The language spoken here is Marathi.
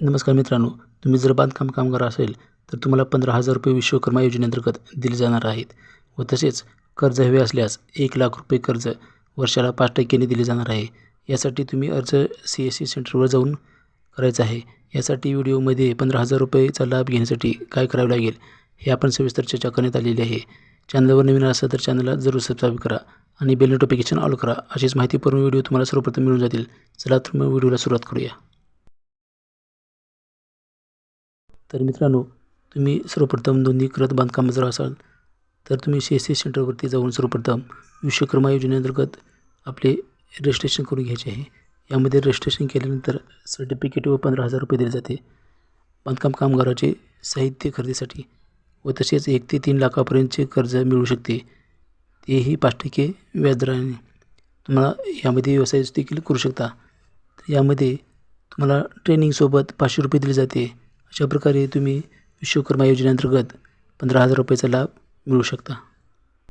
नमस्कार मित्रांनो तुम्ही जर बांधकाम कामगार असेल तर तुम्हाला पंधरा हजार रुपये विश्वकर्मा योजनेअंतर्गत दिले जाणार आहेत व तसेच कर्ज हवे असल्यास एक लाख रुपये कर्ज वर्षाला पाच टक्क्याने दिले जाणार आहे. यासाठी तुम्ही अर्ज सी एस सी सेंटरवर जाऊन करायचा आहे. यासाठी व्हिडिओमध्ये पंधरा हजार रुपयेचा लाभ घेण्यासाठी काय करावे लागेल हे आपण सविस्तर चर्चा करण्यात आलेली आहे. चॅनलवर नवीन असेल तर चॅनलला जरूर सबस्क्राईब करा आणि बेल नोटिफिकेशन ऑल करा अशीच माहितीपूर्ण व्हिडिओ तुम्हाला सर्वप्रथम मिळून जातील. चला तर मग व्हिडिओला सुरुवात करूया. तर मित्रांनो तुम्ही सर्वप्रथम दोन्ही करत बांधकाम जर असाल तर तुम्ही सी एस सी सेंटरवरती जाऊन सर्वप्रथम विश्वकर्मा योजनेअंतर्गत आपले रजिस्ट्रेशन करून घ्यायचे आहे. यामध्ये रजिस्ट्रेशन केल्यानंतर सर्टिफिकेट व पंधरा हजार रुपये दिले जाते. बांधकाम कामगाराचे साहित्य खरेदीसाठी व तसेच एक ते तीन लाखापर्यंतचे कर्ज मिळू शकते. तेही पाच टक्के व्याजदराने. तुम्हाला यामध्ये व्यवसाय देखील करू शकता. तर यामध्ये तुम्हाला ट्रेनिंगसोबत पाचशे रुपये दिले जाते. अशा प्रकारे तुम्ही विश्वकर्मा योजनेअंतर्गत पंधरा हजार रुपयाचा लाभ मिळू शकता.